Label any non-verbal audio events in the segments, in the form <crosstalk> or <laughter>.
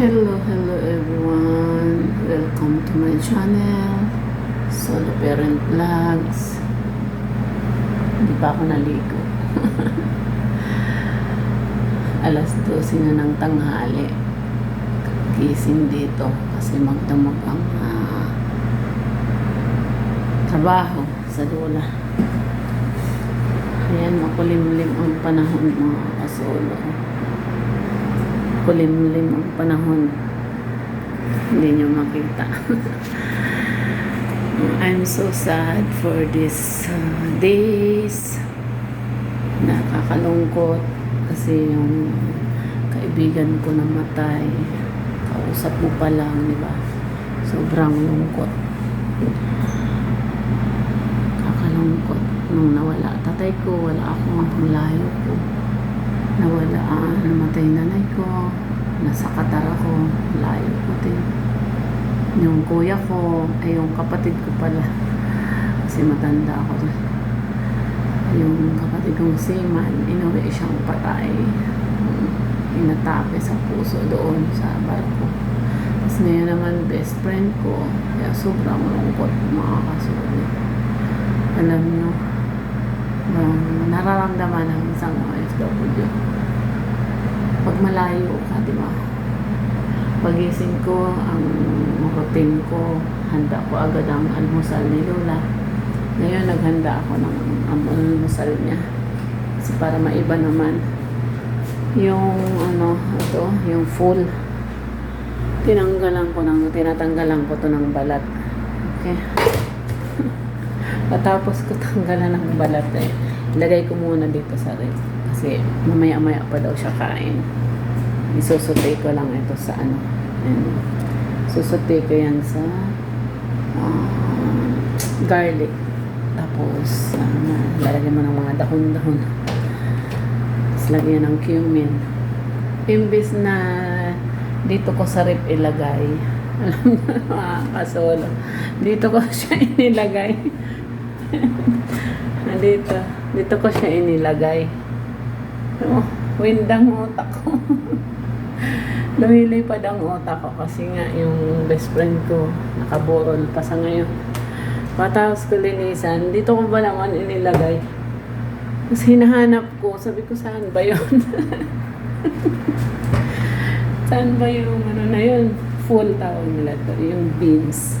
Hello, hello everyone. Welcome to my channel. Solo Parent Vlogs. Hindi pa ako naligo. <laughs> Alas 12 na ng tanghali. Gising dito kasi magdamag ang ah, trabaho sa lola. Ayan, makulimlim ang panahon mga kasolo kulimlim ang panahon. Hindi nyo makita. <laughs> I'm so sad for these uh, days. Nakakalungkot kasi yung kaibigan ko namatay. Kausap mo pa lang, di ba? Sobrang lungkot. Kakalungkot. Nung nawala tatay ko, wala ako, ang layo ko nawala ah, namatay nanay ko. Nasa Qatar ako layo ko din. Yung kuya ko ay yung kapatid ko pala. Kasi matanda ako yung kapatid kong seaman inuwi siyang patay. Inatake sa puso doon sa barko. Tapos ngayon naman best friend ko. Kaya sobrang lungkot mga kasulit alam nyo um, nararamdaman ng isang OFW pag malayo ka, di ba? Pagising ko, ang routine ko, handa ko agad ang almusal ni Lola. Ngayon, naghanda ako ng ang almusal niya. Kasi para maiba naman yung ano, ito, yung full. Tinanggalan ko ng, tinatanggalan ko to ng balat. Okay. Patapos ko tanggalan ng balat eh. Ilagay ko muna dito sa rib. Kasi mamaya-maya pa daw siya kain. Isusutay ko lang ito sa ano. Ayan. Susutay ko yan sa ah, garlic. Tapos, uh, lalagyan mo ng mga dahon-dahon. Tapos lagyan ng cumin. Imbis na dito ko sa rib ilagay. <laughs> Alam mo, mga kasolo. Dito ko siya <laughs> inilagay. <laughs> dito. Dito ko siya inilagay. Oh, windang utak ko. <laughs> Lumilipad ang utak ko kasi nga yung best friend ko nakaborol pa sa ngayon. Patapos ko linisan, dito ko ba naman inilagay? Tapos hinahanap ko, sabi ko saan ba yun? <laughs> saan ba yung ano na yun? Full tawag nila to, yung beans.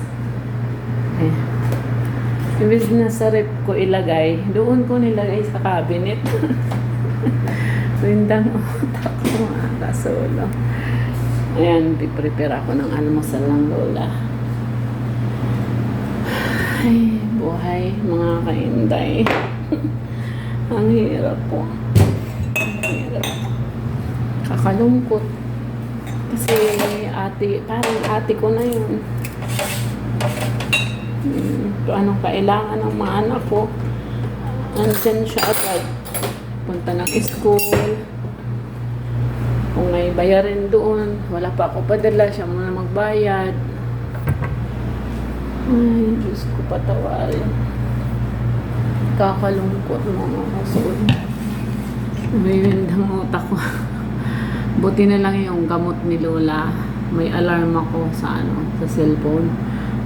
Eh. Imbis na sa rep ko ilagay, doon ko nilagay sa cabinet. <laughs> Rindang utak ko mga kasolo. Ayan, piprepare ako ng almusal ng lola. Ay, buhay, mga kainday. <laughs> Ang hirap po. Ang hirap. Kakalungkot. Kasi ate, parang ate ko na yun. Kung anong kailangan ng mga anak ko. Andyan siya agad punta ng school. Kung may bayarin doon, wala pa ako padala, siya muna magbayad. Ay, Diyos ko patawarin. Kakalungkot mga kasul. Umiwindang utak ko. Buti na lang yung gamot ni Lola. May alarm ako sa ano, sa cellphone.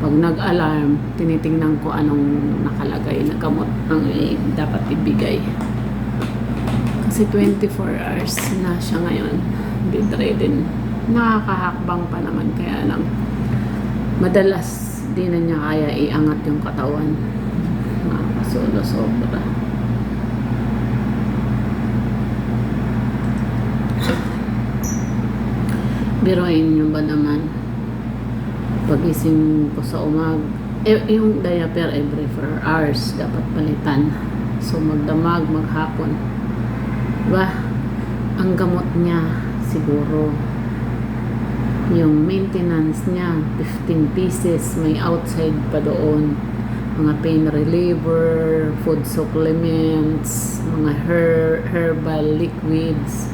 Pag nag-alarm, tinitingnan ko anong nakalagay na gamot ang eh, dapat ibigay. Kasi 24 hours na siya ngayon. Bedridden. Nakakahakbang pa naman. Kaya lang, madalas di na niya kaya iangat yung katawan. Nakakasolo sobra. Biruin niyo ba naman? Pagising ko sa umag, eh, yung diaper every 4 hours dapat palitan. So magdamag, maghapon. Diba? Ang gamot niya, siguro, yung maintenance niya, 15 pieces, may outside pa doon. Mga pain reliever, food supplements, mga her herbal liquids.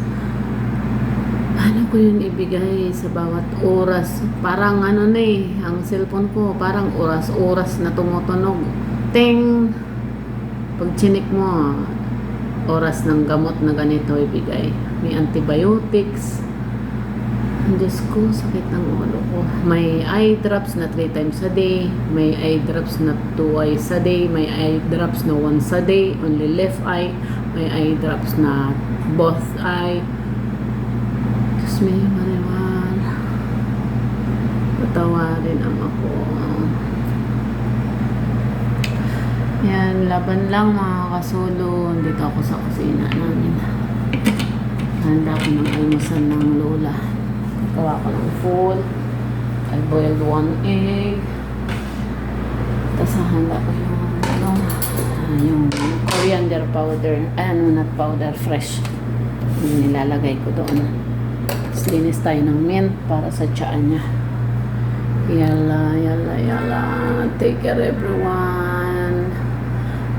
Ko yun ibigay sa bawat oras? Parang ano na eh, ang cellphone ko, parang oras-oras na tumutunog. Ting! Pag chinik mo, oras ng gamot na ganito ibigay. May antibiotics. Diyos ko, sakit ng ulo ko. May eye drops na 3 times a day. May eye drops na 2 eyes a day. May eye drops na once a day. Only left eye. May eye drops na both eye. Diyos me, mariwan. Patawarin ang ako. Yan, laban lang mga kasolo. Dito ako sa kusina namin. Handa ko ng almusal ng lola. Gawa ko ng food. I boiled one egg. Tapos handa ko yung, ano, ah, yung coriander powder. Ay, ano, not powder, fresh. Yung nilalagay ko doon. Tapos linis tayo ng mint para sa tiyaan niya. Yala, yala, yala. Take care everyone.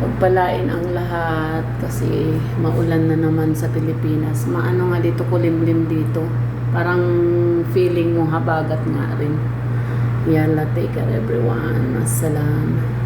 Pagpalain ang lahat kasi maulan na naman sa Pilipinas. Maano nga dito kulimlim dito. Parang feeling mo habagat nga rin. Yala, take care everyone. Assalam.